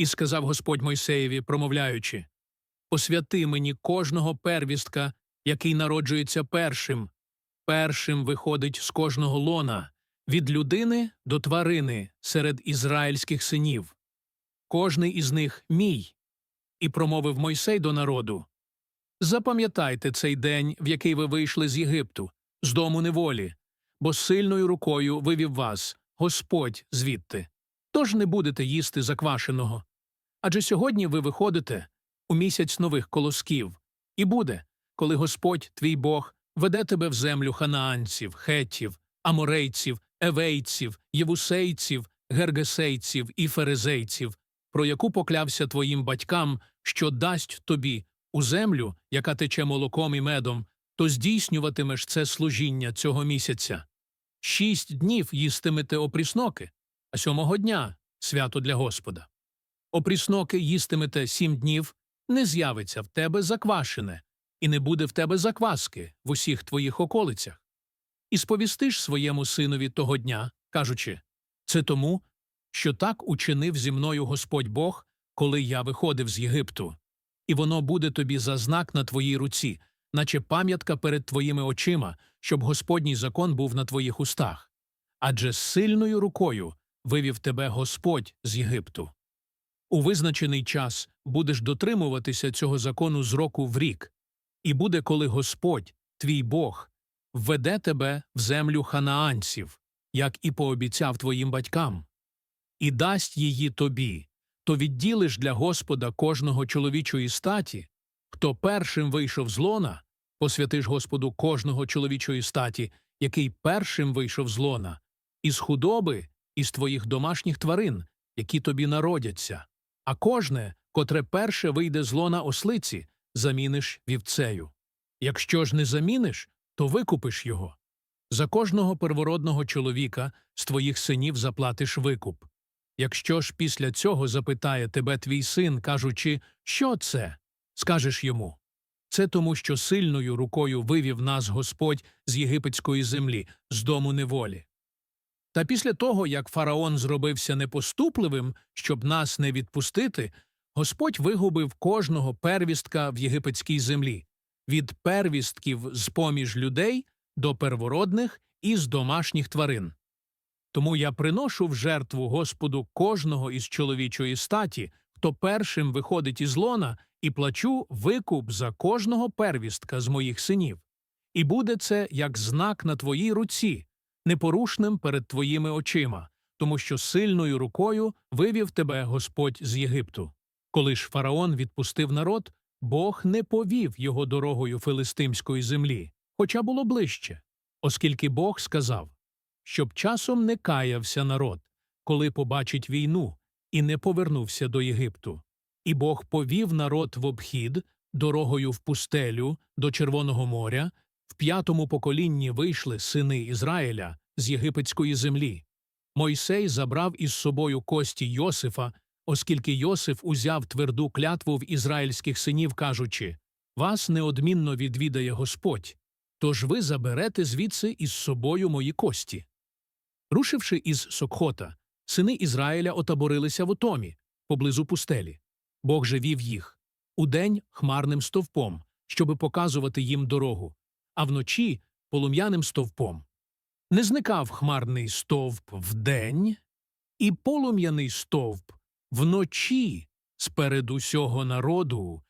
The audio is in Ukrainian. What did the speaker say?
І сказав Господь Мойсеєві, промовляючи Освяти мені кожного первістка, який народжується першим. Першим виходить з кожного лона, від людини до тварини серед ізраїльських синів. Кожний із них мій. І промовив Мойсей до народу Запам'ятайте цей день, в який ви вийшли з Єгипту, з дому неволі, бо сильною рукою вивів вас Господь звідти. Тож не будете їсти заквашеного. Адже сьогодні ви виходите у місяць нових колосків, і буде, коли Господь, твій Бог, веде тебе в землю ханаанців, хеттів, аморейців, евейців, євусейців, гергесейців і ферезейців, про яку поклявся твоїм батькам, що дасть тобі у землю, яка тече молоком і медом, то здійснюватимеш це служіння цього місяця. Шість днів їстимете опрісноки, а сьомого дня свято для Господа. Опрісноки їстимете сім днів, не з'явиться в тебе заквашене, і не буде в тебе закваски в усіх твоїх околицях. І сповістиш своєму синові того дня, кажучи це тому, що так учинив зі мною Господь Бог, коли я виходив з Єгипту, і воно буде тобі за знак на твоїй руці, наче пам'ятка перед твоїми очима, щоб Господній закон був на твоїх устах. Адже сильною рукою вивів тебе Господь з Єгипту. У визначений час будеш дотримуватися цього закону з року в рік, і буде, коли Господь, твій Бог, введе тебе в землю ханаанців, як і пообіцяв твоїм батькам, і дасть її тобі, то відділиш для Господа кожного чоловічої статі, хто першим вийшов з лона, посвятиш Господу кожного чоловічої статі, який першим вийшов з лона, із худоби, із твоїх домашніх тварин, які тобі народяться, а кожне, котре перше вийде з лона ослиці, заміниш вівцею. Якщо ж не заміниш, то викупиш його. За кожного первородного чоловіка з твоїх синів заплатиш викуп. Якщо ж після цього запитає тебе твій син, кажучи, що це, скажеш йому це тому, що сильною рукою вивів нас Господь з єгипетської землі, з дому неволі. Та після того, як фараон зробився непоступливим, щоб нас не відпустити, Господь вигубив кожного первістка в єгипетській землі, від первістків з поміж людей до первородних і з домашніх тварин. Тому я приношу в жертву Господу кожного із чоловічої статі, хто першим виходить із лона, і плачу викуп за кожного первістка з моїх синів. І буде це як знак на твоїй руці, непорушним перед твоїми очима, тому що сильною рукою вивів тебе Господь з Єгипту. Коли ж фараон відпустив народ, Бог не повів його дорогою филистимської землі, хоча було ближче, оскільки Бог сказав, щоб часом не каявся народ, коли побачить війну, і не повернувся до Єгипту. І Бог повів народ в обхід дорогою в пустелю до Червоного моря, в п'ятому поколінні вийшли сини Ізраїля з єгипетської землі. Мойсей забрав із собою кості Йосифа, оскільки Йосиф узяв тверду клятву в ізраїльських синів, кажучи Вас неодмінно відвідає Господь, тож ви заберете звідси із собою мої кості. Рушивши із Сокхота, сини Ізраїля отаборилися в Отомі, поблизу пустелі. Бог же вів їх удень хмарним стовпом, щоби показувати їм дорогу, а вночі полум'яним стовпом. Не зникав хмарний стовп вдень, і полум'яний стовп вночі сперед усього народу